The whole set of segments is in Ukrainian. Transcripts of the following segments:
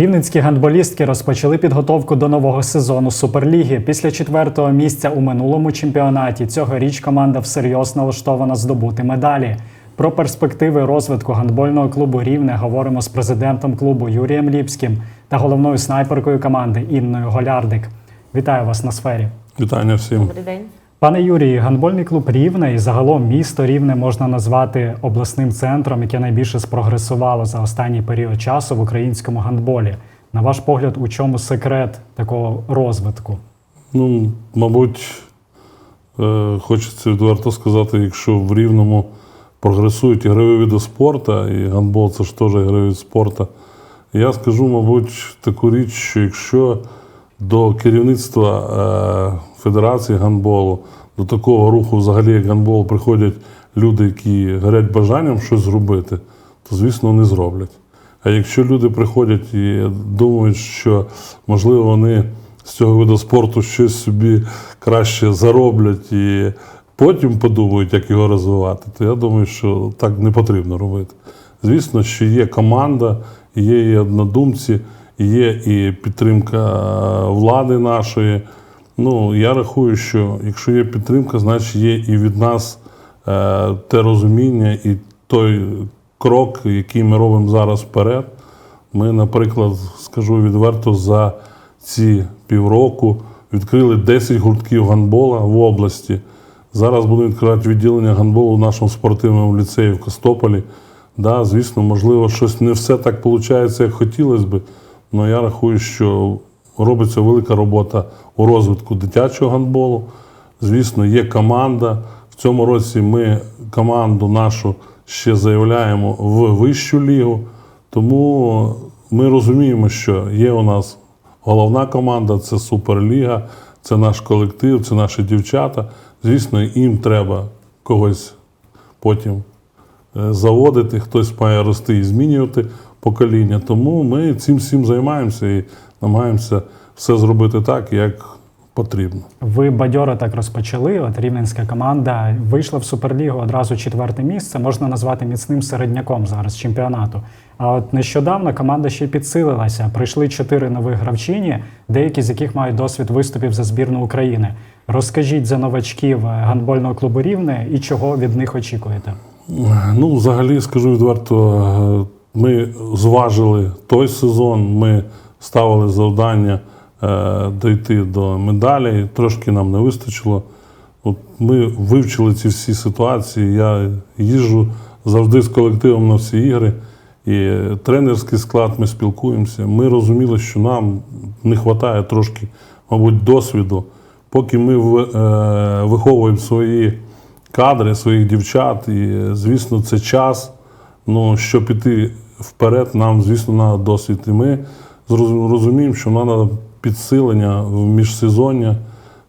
Рівненські гандболістки розпочали підготовку до нового сезону Суперліги. Після четвертого місця у минулому чемпіонаті цьогоріч команда всерйоз налаштована здобути медалі. Про перспективи розвитку гандбольного клубу Рівне говоримо з президентом клубу Юрієм Ліпським та головною снайперкою команди Інною Голярдик. Вітаю вас на сфері. Вітання всім. Добрий день. Пане Юрію, гандбольний клуб Рівне і загалом місто Рівне можна назвати обласним центром, яке найбільше спрогресувало за останній період часу в українському гандболі. На ваш погляд, у чому секрет такого розвитку? Ну, мабуть, е, хочеться відверто сказати, якщо в Рівному прогресують ігрові види спорту, і гандбол це ж теж ігровий вид спорту, я скажу, мабуть, таку річ, що якщо до керівництва е, Федерації гандболу, до такого руху, взагалі, як гандбол, приходять люди, які горять бажанням щось зробити, то, звісно, вони зроблять. А якщо люди приходять і думають, що можливо вони з цього виду спорту щось собі краще зароблять і потім подумають, як його розвивати, то я думаю, що так не потрібно робити. Звісно, що є команда, є і однодумці, є і підтримка влади нашої. Ну, я рахую, що якщо є підтримка, значить є і від нас е, те розуміння і той крок, який ми робимо зараз вперед. Ми, наприклад, скажу відверто, за ці півроку відкрили 10 гуртків гандбола в області. Зараз будемо відкривати відділення гандболу в нашому спортивному ліцеї в Костополі. Да, звісно, можливо, щось не все так виходить, як хотілося б, але я рахую, що робиться велика робота у розвитку дитячого гандболу. Звісно, є команда. В цьому році ми команду нашу ще заявляємо в вищу лігу. Тому ми розуміємо, що є у нас головна команда це Суперліга, це наш колектив, це наші дівчата. Звісно, їм треба когось потім е, заводити, хтось має рости і змінювати покоління. Тому ми цим всім займаємося і намагаємося все зробити так, як потрібно. Ви бадьоро так розпочали. От рівненська команда вийшла в суперлігу одразу четверте місце. Можна назвати міцним середняком зараз чемпіонату. А от нещодавно команда ще підсилилася. Прийшли чотири нових гравчині, деякі з яких мають досвід виступів за збірну України. Розкажіть за новачків гандбольного клубу Рівне і чого від них очікуєте? Ну, взагалі, скажу відверто, е, ми зважили той сезон, ми ставили завдання е, дійти до медалі, трошки нам не вистачило. От ми вивчили ці всі ситуації. Я їжджу завжди з колективом на всі ігри. І тренерський склад ми спілкуємося. Ми розуміли, що нам не вистачає трошки, мабуть, досвіду. Поки ми е, виховуємо свої кадри, своїх дівчат, і, звісно, це час. Ну, щоб піти вперед, нам, звісно, треба досвід. І ми розуміємо, що нам треба підсилення в міжсезоння.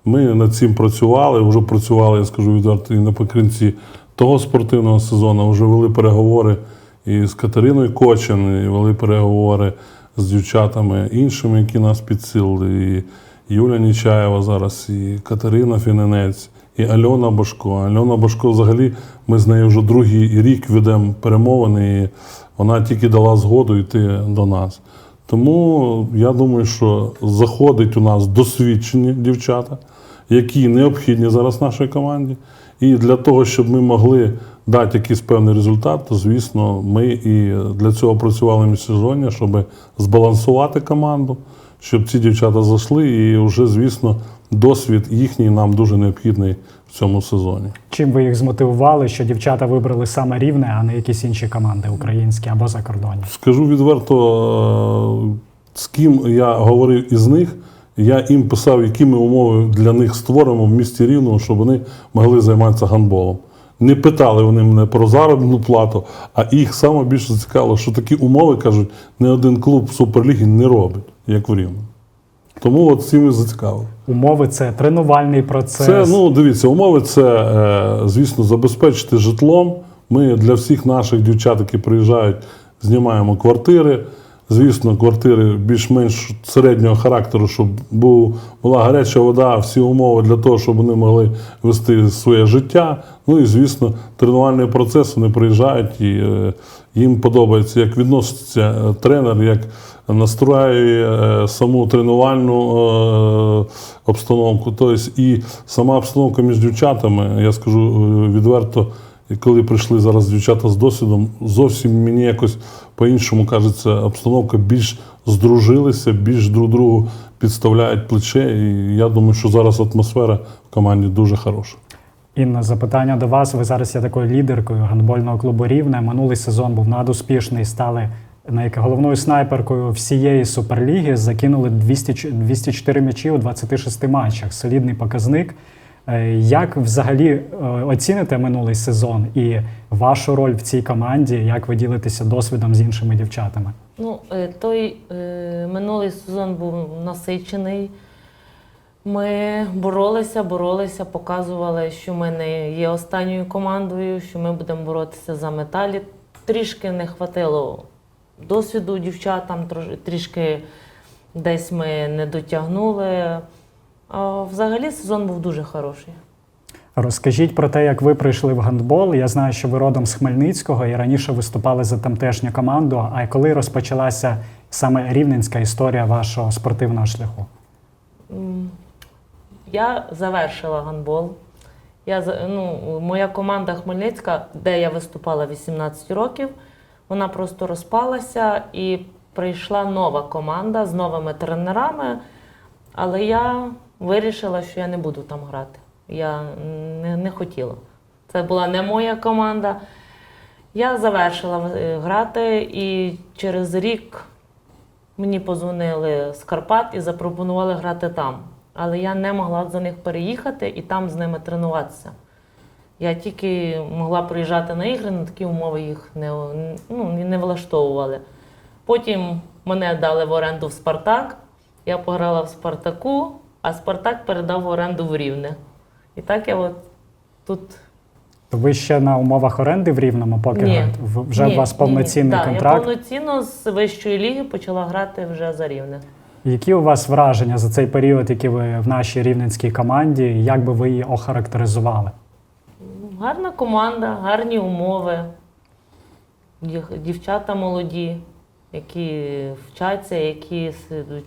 Ми над цим працювали, вже працювали, я скажу відверто, і наприкінці того спортивного сезону вже вели переговори і з Катериною Кочин, і вели переговори з дівчатами іншими, які нас підсилили. І Юля Нічаєва зараз, і Катерина Фіненець, і Альона Башко. Альона Башко взагалі ми з нею вже другий рік ведемо перемовини, і вона тільки дала згоду йти до нас. Тому я думаю, що заходить у нас досвідчені дівчата, які необхідні зараз нашій команді. І для того, щоб ми могли дати якийсь певний результат, то звісно, ми і для цього працювали міжсезоння, щоб збалансувати команду, щоб ці дівчата зайшли, і вже, звісно, досвід їхній нам дуже необхідний в цьому сезоні. Чим ви їх змотивували, що дівчата вибрали саме рівне, а не якісь інші команди українські або закордонні? Скажу відверто, е, з ким я говорив із них, я їм писав, які ми умови для них створимо в місті Рівному, щоб вони могли займатися гандболом. Не питали вони мене про заробітну плату, а їх саме більше цікавило, що такі умови, кажуть, не один клуб Суперліги не робить, як в Рівному. Тому от цим і зацікавили. Умови це тренувальний процес. Це, ну, дивіться, умови це, е, звісно, забезпечити житлом. Ми для всіх наших дівчат, які приїжджають, знімаємо квартири. Звісно, квартири більш-менш середнього характеру, щоб був, була гаряча вода, всі умови для того, щоб вони могли вести своє життя. Ну і, звісно, тренувальний процес вони приїжджають і е, їм подобається, як відноситься е, тренер, як настраює е, саму тренувальну обстановку. Тобто і сама обстановка між дівчатами, я скажу відверто, коли прийшли зараз дівчата з досвідом, зовсім мені якось по-іншому кажеться, обстановка більш здружилися, більш друг другу підставляють плече. І я думаю, що зараз атмосфера в команді дуже хороша. Інна, запитання до вас. Ви зараз є такою лідеркою гандбольного клубу Рівне. Минулий сезон був надуспішний. Стали головною снайперкою всієї суперліги. Закинули 200, 204 м'ячі у 26 матчах. Солідний показник. Е, Як взагалі е, оціните минулий сезон і вашу роль в цій команді? Як ви ділитеся досвідом з іншими дівчатами? Ну, е, той минулий сезон був насичений. Ми боролися, боролися, показували, що ми не є останньою командою, що ми будемо боротися за металі. Трішки не хватило досвіду дівчатам, трішки десь ми не дотягнули. Взагалі сезон був дуже хороший. Розкажіть про те, як ви прийшли в гандбол. Я знаю, що ви родом з Хмельницького і раніше виступали за тамтешню команду. А коли розпочалася саме рівненська історія вашого спортивного шляху? Я завершила гандбол. Я, ну, моя команда Хмельницька, де я виступала 18 років, вона просто розпалася і прийшла нова команда з новими тренерами. Але я вирішила, що я не буду там грати. Я не, не хотіла. Це була не моя команда. Я завершила е, грати, і через рік Мені позвонили з Карпат і запропонували грати там. Але я не могла за них переїхати і там з ними тренуватися. Я тільки могла приїжджати на ігри, на такі умови їх не, ну, не влаштовували. Потім мене дали в оренду в Спартак. Я пограла в Спартаку, а Спартак передав в оренду в Рівне. І так я от тут Ви ще на умовах оренди в Рівному, поки Ні. Вже Ні, у вас повноцінний ні. Да, контракт. Я повноцінно з вищої ліги почала грати вже за рівне. Які у вас враження за цей період, які ви в нашій рівненській команді? Як би ви її охарактеризували? Гарна команда, гарні умови. Дівчата молоді, які вчаться, які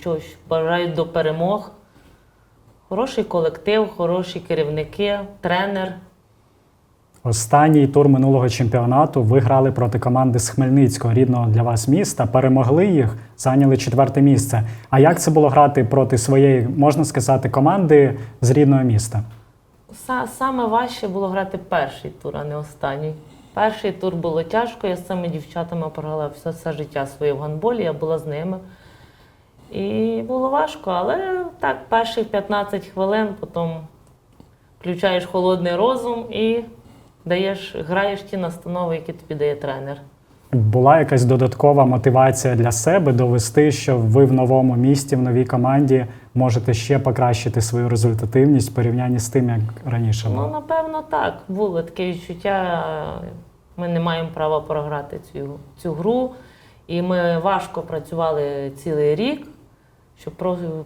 чогось бажають до перемог. Хороший колектив, хороші керівники, тренер. Останній тур минулого чемпіонату ви грали проти команди з Хмельницького, рідного для вас міста. Перемогли їх, зайняли четверте місце. А як це було грати проти своєї, можна сказати, команди з рідного міста? Са- Саме важче було грати перший тур, а не останній. Перший тур було тяжко, я з цими дівчатами програла все, все життя своє в гандболі, я була з ними. І було важко, але так, перших 15 хвилин, потім включаєш холодний розум і даєш, граєш ті настанови, які тобі дає тренер. Була якась додаткова мотивація для себе довести, що ви в новому місті, в новій команді можете ще покращити свою результативність в порівнянні з тим, як раніше Ну, напевно, так. Було таке відчуття. Ми не маємо права програти цю, цю гру. І ми важко працювали цілий рік, щоб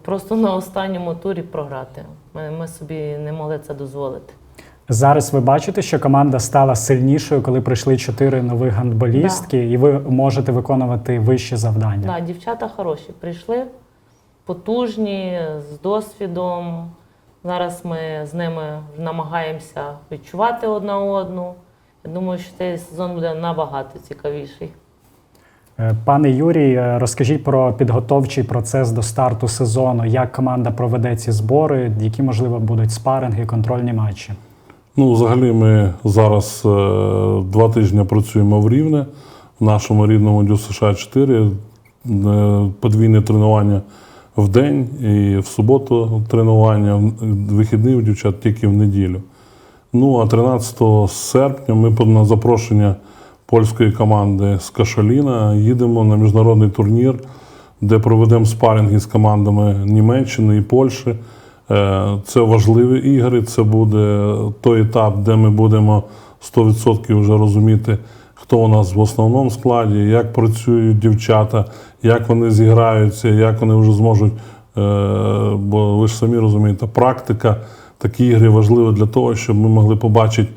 просто на останньому турі програти. Ми, ми собі не могли це дозволити. Зараз ви бачите, що команда стала сильнішою, коли прийшли чотири нових гандболістки, і ви можете виконувати вищі завдання. Так, дівчата хороші прийшли, потужні, з досвідом. Зараз ми з ними намагаємося відчувати одна одну. Я думаю, що цей сезон буде набагато цікавіший. Е, Пане Юрій, е, розкажіть про підготовчий процес до старту сезону, як команда проведе ці збори, які можливо будуть спаринги, контрольні матчі. Ну, взагалі, ми зараз е, два тижні працюємо в Рівне, в нашому рідному Дю США 4, е, подвійне тренування в день і в суботу тренування, в- вихідний у дівчат тільки в неділю. Ну, а 13 серпня ми на запрошення польської команди з Кашаліна їдемо на міжнародний турнір, де проведемо спарінги з командами Німеччини і Польщі. Е, Це важливі ігри, це буде той етап, де ми будемо 100% вже розуміти, хто у нас в основному складі, як працюють дівчата, як вони зіграються, як вони вже зможуть. е, Бо ви ж самі розумієте, практика такі ігри важливі для того, щоб ми могли побачити,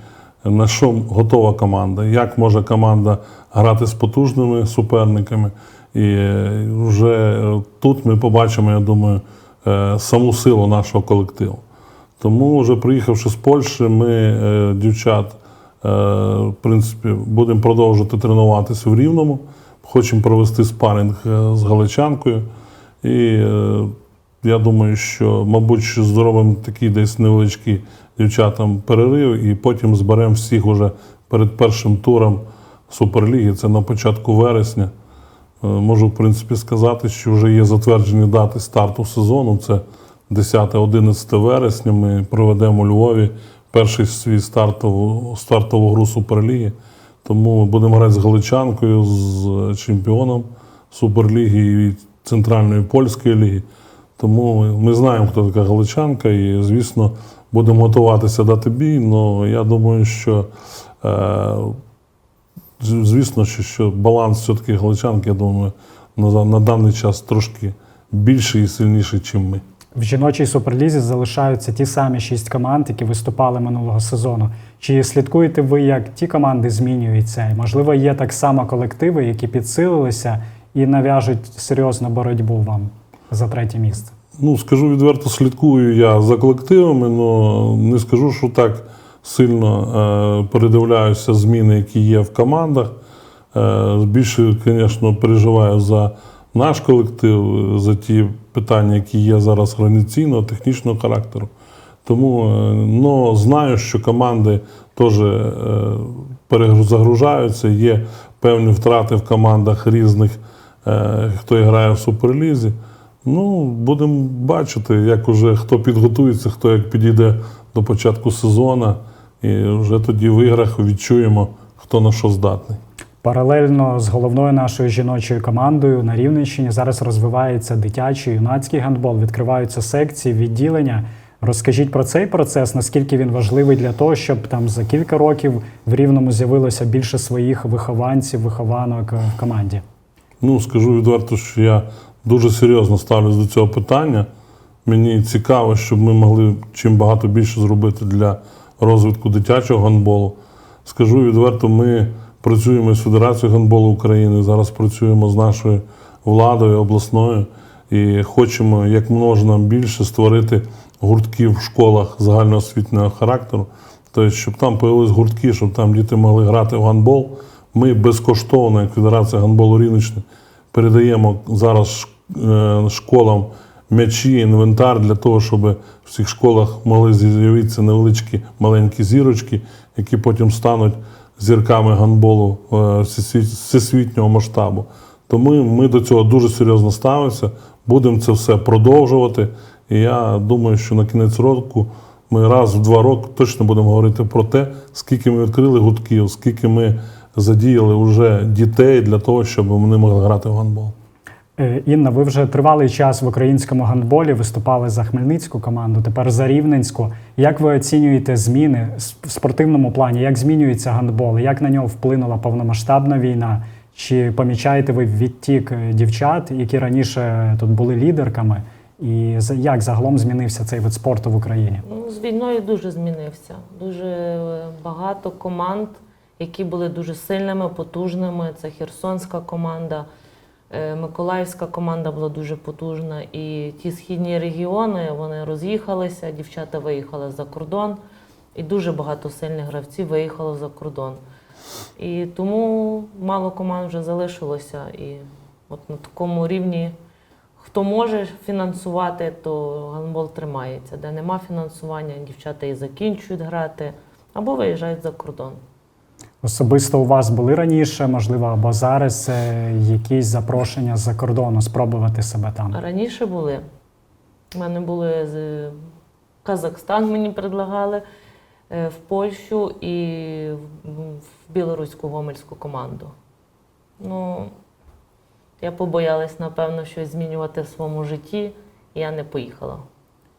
на що готова команда, як може команда грати з потужними суперниками, І е, вже тут ми побачимо, я думаю, е, саму силу нашого колективу. Тому, вже приїхавши з Польщі, ми е, дівчат, в принципі, будемо продовжувати тренуватися в Рівному. Хочемо провести спаринг з галичанкою. І я думаю, що, мабуть, зробимо такий десь невеличкий дівчатам перерив, і потім зберемо всіх уже перед першим туром Суперліги. Це на початку вересня. Е, Можу, в принципі, сказати, що вже є затверджені дати старту сезону. Це 10-11 вересня. Ми проведемо у Львові перший свій стартову, стартову гру Суперліги. Тому будемо грати з Галичанкою, з чемпіоном Суперліги і Центральної польської ліги. Тому ми знаємо, хто така Галичанка, і, звісно, будемо готуватися дати бій. Але я думаю, що е, звісно, що, баланс все-таки Галичанки, я думаю, на, на даний час трошки більший і сильніший, ніж ми. В жіночій суперлізі залишаються ті самі шість команд, які виступали минулого сезону. Чи слідкуєте ви, як ті команди змінюються? І, можливо, є так само колективи, які підсилилися і нав'яжуть серйозну боротьбу вам за третє місце? Ну, скажу відверто, слідкую я за колективами, але не скажу, що так сильно е, передивляюся зміни, які є в командах. Е, більше, звісно, переживаю за наш колектив, за ті питання, які є зараз організаційного, технічного характеру. Тому ну, знаю, що команди теж перезагружаються, є певні втрати в командах різних, хто грає в суперлізі. Ну, будемо бачити, як уже хто підготується, хто як підійде до початку сезону, і вже тоді в іграх відчуємо, хто на що здатний. Паралельно з головною нашою жіночою командою на Рівненщині зараз розвивається дитячий юнацький гандбол, відкриваються секції, відділення. Розкажіть про цей процес, наскільки він важливий для того, щоб там за кілька років в Рівному з'явилося більше своїх вихованців, вихованок е, в команді. Ну, скажу відверто, що я дуже серйозно ставлюсь до цього питання. Мені цікаво, щоб ми могли чим багато більше зробити для розвитку дитячого гандболу. Скажу відверто, ми працюємо з Федерацією гандболу України, зараз працюємо з нашою владою обласною і хочемо як можна більше створити гуртків в школах загальноосвітнього характеру. Тобто, щоб там появились гуртки, щоб там діти могли грати в гандбол. Ми безкоштовно, як Федерація гандболу Рівненщини, передаємо зараз е, школам м'ячі, інвентар для того, щоб в цих школах могли з'явитися невеличкі маленькі зірочки, які потім стануть зірками гандболу е, всесвітнього масштабу. Тому ми до цього дуже серйозно ставимося, будемо це все продовжувати. І я думаю, що на кінець року ми раз в два роки точно будемо говорити про те, скільки ми відкрили гудків, скільки ми задіяли вже дітей для того, щоб вони могли грати в гандбол. Е, Інна, ви вже тривалий час в українському гандболі виступали за Хмельницьку команду, тепер за Рівненську. Як ви оцінюєте зміни в спортивному плані? Як змінюється гандбол? Як на нього вплинула повномасштабна війна? Чи помічаєте ви відтік е, дівчат, які раніше тут були лідерками? І як загалом змінився цей вид спорту в Україні? Ну, з війною дуже змінився. Дуже е, багато команд, які були дуже сильними, потужними. Це Херсонська команда, е, Миколаївська команда була дуже потужна. І ті східні регіони вони роз'їхалися, дівчата виїхали за кордон, і дуже багато сильних гравців виїхало за кордон. І тому мало команд вже залишилося. І от на такому рівні Хто може фінансувати, то гандбол тримається. Де нема фінансування, дівчата і закінчують грати або виїжджають за кордон. Особисто у вас були раніше, можливо, або зараз е, якісь запрошення з-за кордону спробувати себе там? Раніше були. У мене були з Казахстан, мені предлагали е, в Польщу і в білоруську гомельську команду. Ну, я побоялась, напевно, щось змінювати в своєму житті, і я не поїхала.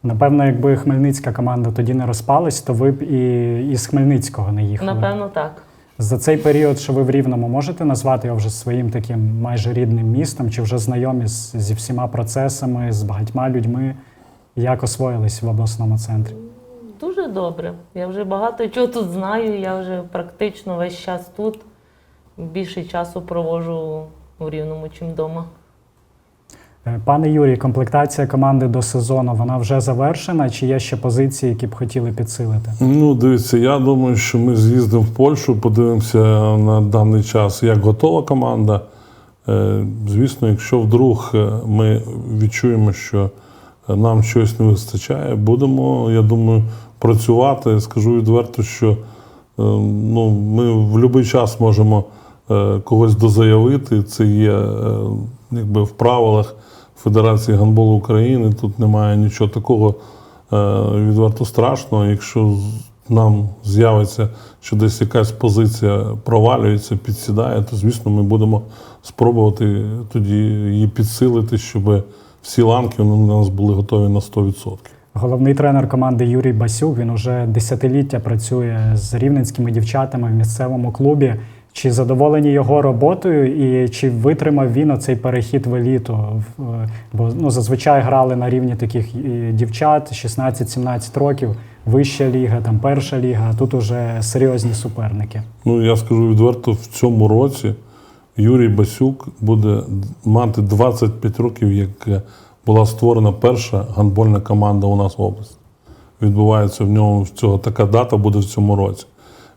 Напевно, якби хмельницька команда тоді не розпалась, то ви б і із Хмельницького не їхали. Напевно, так. За цей період, що ви в Рівному, можете назвати його вже своїм таким майже рідним містом, чи вже знайомі з, зі всіма процесами, з багатьма людьми, як освоїлись в обласному центрі? Дуже добре. Я вже багато чого тут знаю. Я вже практично весь час тут. Більше часу проводжу в рівному, чим вдома. Е, Пане Юрій, комплектація команди до сезону вона вже завершена, чи є ще позиції, які б хотіли підсилити? Ну, дивіться, я думаю, що ми з'їздимо в Польщу, подивимося на даний час, як готова команда. Е, Звісно, якщо вдруг е, ми відчуємо, що нам щось не вистачає, будемо, я думаю, працювати. Скажу відверто, що е, ну, ми в будь-який час можемо когось дозаявити. Це є е, якби в правилах Федерації гандболу України. Тут немає нічого такого е, відверто страшного. Якщо нам з'явиться, що десь якась позиція провалюється, підсідає, то звісно ми будемо спробувати тоді її підсилити, щоб всі ланки у нас були готові на 100%. Головний тренер команди Юрій Басюк. Він уже десятиліття працює з рівненськими дівчатами в місцевому клубі. Чи задоволені його роботою, і чи витримав він оцей перехід в еліту? Е, Бо ну, зазвичай грали на рівні таких е, дівчат 16-17 років, вища ліга, там перша ліга, а тут уже серйозні суперники. Ну, я скажу відверто, в цьому році Юрій Басюк буде мати 25 років, як е, була створена перша гандбольна команда у нас в області. Відбувається в ньому в цього така дата буде в цьому році.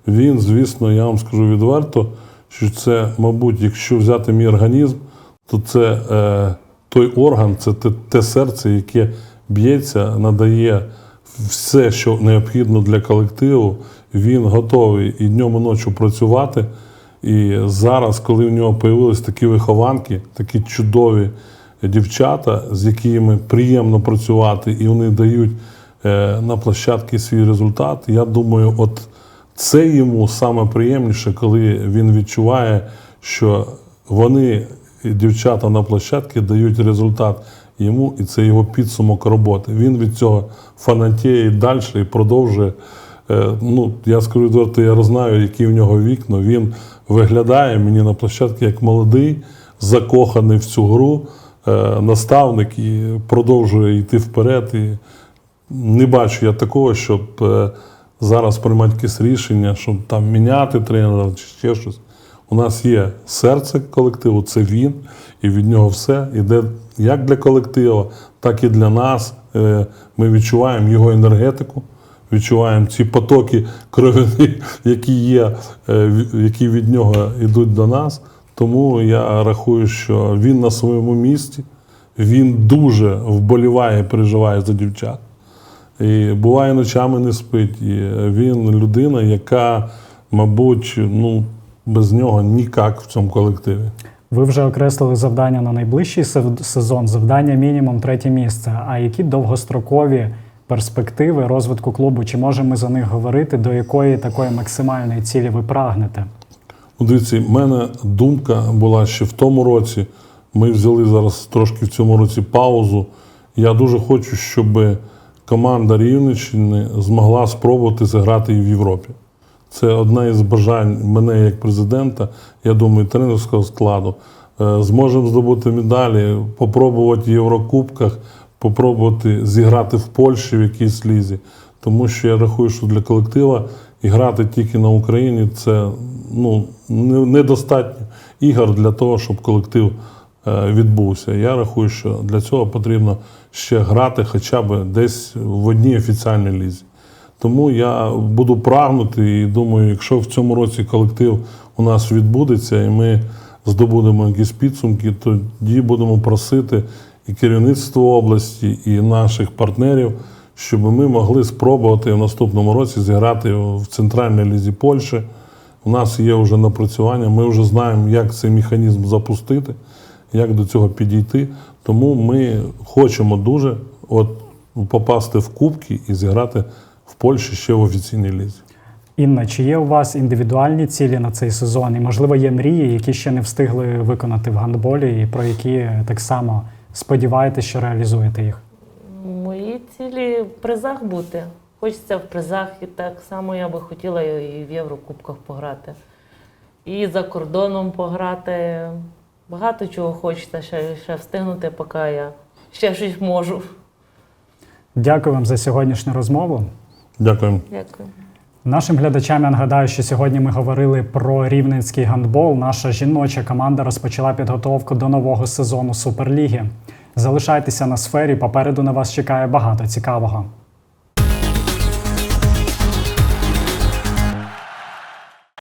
Він, звісно, я вам скажу відверто, що це, мабуть, якщо взяти мій організм, то це е, той орган, це те, те серце, яке б'ється, надає все, що необхідно для колективу. Він готовий і днем, і ночі працювати. І зараз, коли в нього з'явились такі вихованки, такі чудові дівчата, з якими приємно працювати, і вони дають е, на площадці свій результат, я думаю, от це йому саме приємніше, коли він відчуває, що вони, дівчата на площадці, дають результат йому, і це його підсумок роботи. Він від цього фанатіє і далі і продовжує. Е, Ну, я скажу відверто, я знаю, які в нього вікна. Він виглядає мені на площадці як молодий, закоханий в цю гру, е, наставник і продовжує йти вперед. І не бачу я такого, щоб е, зараз приймати якесь рішення, щоб там міняти тренера чи ще щось. У нас є серце колективу, це він, і від нього все йде як для колективу, так і для нас. Е, Ми відчуваємо його енергетику, відчуваємо ці потоки кров'яні, які є, е, які від нього йдуть до нас. Тому я рахую, що він на своєму місці, він дуже вболіває, переживає за дівчат. І буває ночами не спить. І він людина, яка, мабуть, ну, без нього ніяк в цьому колективі. Ви вже окреслили завдання на найближчий сезон. Завдання мінімум третє місце. А які довгострокові перспективи розвитку клубу? Чи можемо ми за них говорити? До якої такої максимальної цілі ви прагнете? Ну, Дивіться, в мене думка була ще в тому році. Ми взяли зараз трошки в цьому році паузу. Я дуже хочу, щоб команда Рівненщини змогла спробувати зіграти і в Європі. Це одне із бажань мене як президента, я думаю, тренерського складу. Е, Зможемо здобути медалі, попробувати в Єврокубках, попробувати зіграти в Польщі в якійсь лізі. Тому що я рахую, що для колектива і грати тільки на Україні це ну, недостатньо ігор для того, щоб колектив відбувся. Я рахую, що для цього потрібно ще грати хоча б десь в одній офіціальній лізі. Тому я буду прагнути і думаю, якщо в цьому році колектив у нас відбудеться, і ми здобудемо якісь підсумки, тоді будемо просити і керівництво області, і наших партнерів, щоб ми могли спробувати в наступному році зіграти в центральній лізі Польщі. У нас є вже напрацювання, ми вже знаємо, як цей механізм запустити, як до цього підійти. Тому ми хочемо дуже от, попасти в кубки і зіграти в Польщі ще в офіційній лізі. Інна, чи є у вас індивідуальні цілі на цей сезон? І, можливо, є мрії, які ще не встигли виконати в гандболі, і про які так само сподіваєтесь, що реалізуєте їх? Мої цілі в призах бути. Хочеться в призах, і так само я би хотіла і в Єврокубках пограти. І за кордоном пограти. Багато чого хочеться ще, ще встигнути, поки я ще щось можу. Дякую вам за сьогоднішню розмову. Дякуємо. Дякую. Нашим глядачам я нагадаю, що сьогодні ми говорили про рівненський гандбол. Наша жіноча команда розпочала підготовку до нового сезону Суперліги. Залишайтеся на сфері. Попереду на вас чекає багато цікавого.